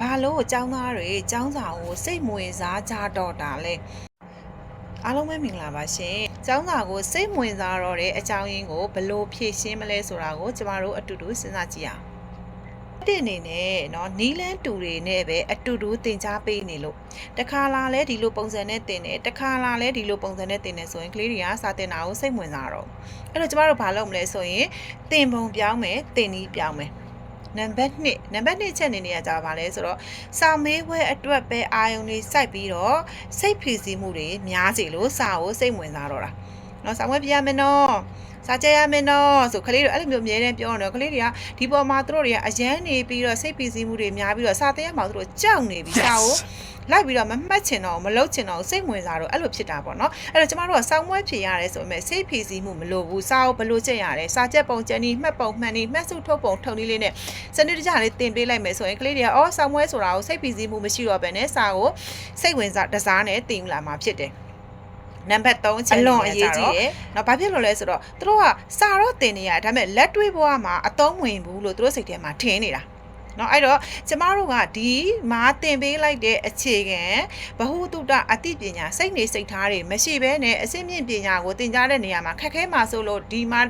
ဘာလို့ចောင်းသားတွေចောင်းစာကိုစိတ်မဝင်စားကြတော့တာလဲအားလုံးပဲမင်္ဂလာပါရှင်။ကျောင်းစာကိုစိတ်မဝင်စားတော့တဲ့အကြောင်းရင်းကိုဘယ်လို့ဖြည့်ရှင်းမလဲဆိုတာကိုကျမတို့အတူတူစဉ်းစားကြည့်အောင်။တဲ့အနေနဲ့เนาะနီလန်းတူတွေနဲ့ပဲအတူတူသင်ကြားပေးနေလို့တခါလာလဲဒီလိုပုံစံနဲ့သင်တယ်တခါလာလဲဒီလိုပုံစံနဲ့သင်တယ်ဆိုရင်ကလေးတွေကစာသင်တာကိုစိတ်ဝင်စားတော့ဘူးအဲ့တော့ကျမတို့ဘာလုပ်မလဲဆိုရင်သင်ပုံပြောင်းမယ်သင်နည်းပြောင်းမယ် နံပါတ်1နံပါတ်1ချက်အနေနဲ့ကြာပါလဲဆိုတော့စာမေးပွဲအတွက်ပဲအာယုံတွေစိုက်ပြီးတော့စိတ်ဖြည့်ဆည်းမှုတွေများစီလို့စာကိုစိတ်ဝင်စားတော့တာနော်စာမွေးပြရမယ်နော်စာကြရမယ်နော်ဆိုကလေးတို့အဲ့လိုမျိုးအမြဲတမ်းပြောတော့ကလေးတွေကဒီပေါ်မှာသူတို့တွေကအရန်နေပြီးတော့စိတ်ဖြည့်ဆည်းမှုတွေများပြီးတော့စာတရက်မှာသူတို့ကြောက်နေပြီးစာကို လိုက်ပြီးတော့မမှတ်ချင်တော့မလုပ်ချင်တော့စိတ်ဝင်စားတော့အဲ့လိုဖြစ်တာပေါ့နော်အဲ့တော့ကျမတို့ကစောင်းမွဲဖြေရတယ်ဆိုပေမဲ့စိတ်ဖြေစီမှုမလိုဘူးစာအုပ်ဘလို့ချက်ရတယ်စာချက်ပုံကျန်ဒီမှတ်ပုံမှန်ဒီမှတ်စုထုတ်ပုံထုံလေးလေးနဲ့စနစ်တကျလေးတင်ပေးလိုက်မယ်ဆိုရင်ကလေးတွေကအော်စောင်းမွဲဆိုတာကိုစိတ်ဖြေစီမှုမရှိတော့ဘဲနဲ့စာကိုစိတ်ဝင်စားတစားနဲ့တင်ယူလာမှာဖြစ်တယ်နံပါတ်3အချက်အလွန်အရေးကြီးတယ်။နော်ဘာဖြစ်လို့လဲဆိုတော့သူတို့ကစာတော့တင်နေရဒါပေမဲ့လက်တွေ့ဘဝမှာအသုံးဝင်ဘူးလို့သူတို့စိတ်ထဲမှာထင်နေတာ။ เนาะအဲ့တော့ကျမတို့ကဒီမှာတင်ပေးလိုက်တဲ့အခြေခံဘ ഹു တုတအသိပညာစိတ်နေစိတ်ထားတွေမရှိဘဲနဲ့အစစ်မြင့်ပညာကိုသင်ကြားတဲ့နေရာမှာခက်ခဲမှာဆိုလို့ဒီမှာ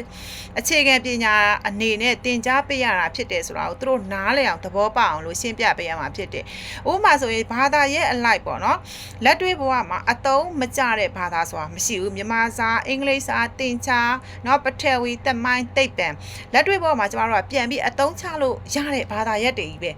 အခြေခံပညာအနေနဲ့သင်ကြားပေးရတာဖြစ်တယ်ဆိုတာကိုသူတို့နားလည်အောင်သဘောပေါက်အောင်လို့ရှင်းပြပေးရမှာဖြစ်တယ်။ဥပမာဆိုရင်ဘာသာရဲ့အလိုက်ပေါ့နော်လက်တွေ့ဘဝမှာအသုံးမကျတဲ့ဘာသာဆိုတာမရှိဘူးမြန်မာစာအင်္ဂလိပ်စာသင်ချာเนาะပထဝီသက်မိုင်းသိပ္ပံလက်တွေ့ဘဝမှာကျမတို့ကပြန်ပြီးအသုံးချလို့ရတဲ့ဘာသာရ က်တွေကြီးပဲ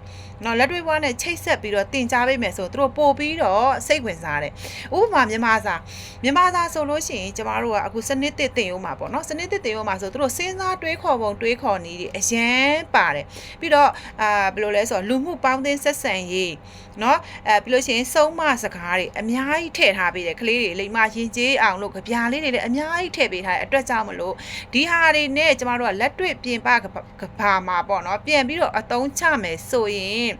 နော်လက်တွေ့ဘဝနဲ့ချိတ်ဆက်ပြီးတော့တင် जा ပေးမယ်ဆိုသူတို့ပို့ပြီးတော့စိတ်ဝင်စားတယ်ဥပမာမြန်မာစာမြန်မာစာဆိုလို့ရှိရင်ကျမတို့ကအခုစနစ်တစ်တင်ရုံမှာပေါ့နော်စနစ်တစ်တင်ရုံမှာဆိုသူတို့စဉ်းစားတွေးခေါ်ပုံတွေးခေါ်နည်းတွေအရန်ပါတယ်ပြီးတော့အာဘယ်လိုလဲဆိုတော့လူမှုပေါင်းသင်းဆက်ဆံရေးနော်အဲပြီးလို့ရှိရင်စုံမစကားတွေအများကြီးထည့်ထားပေးတယ်ကလေးတွေလိမ္မာရင်ကျေးအောင်လို့ကြပြားလေးတွေလည်းအများကြီးထည့်ပေးထားတဲ့အတွက်ကြောင့်မလို့ဒီဟာတွေနဲ့ကျမတို့ကလက်တွေ့ပြင်ပကဘာမှာပေါ့နော်ပြန်ပြီးတော့အသုံးချမဆိုရင်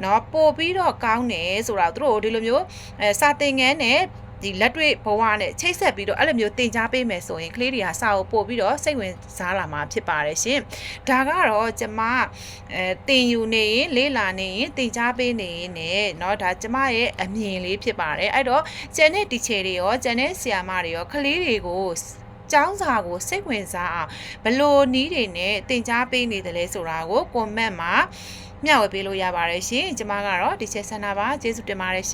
เนาะပို့ပြီးတော့ကောင်းတယ်ဆိုတော့သူတို့ဒီလိုမျိုးအဲစာသင်ငန်းနဲ့ဒီလက်တွေ့ဘဝနဲ့ချိတ်ဆက်ပြီးတော့အဲ့လိုမျိုးတင် जा ပေးမယ်ဆိုရင်ကလေးတွေကစာအုပ်ပို့ပြီးတော့စိတ်ဝင်စားလာမှာဖြစ်ပါတယ်ရှင်။ဒါကတော့ကျမအဲတင်ယူနေရင်လေးလာနေရင်တင် जा ပေးနေရင်ねเนาะဒါကျမရဲ့အမြင်လေးဖြစ်ပါတယ်။အဲ့တော့ကျန်တဲ့တီချေတွေရောကျန်တဲ့ဆရာမတွေရောကလေးတွေကိုကျောင်းစာကိုစိတ်ဝင်စားအောင်ဘလို့နီးတွေနဲ့တင် जा ပေးနေတယ်လဲဆိုတာကို comment မှာ မျှဝေပေးလို့ရပါတယ်ရှင်။ကျမကတော့ဒီချက်ဆန္ဒပါကျေးဇူးတင်ပါတယ်ရှင်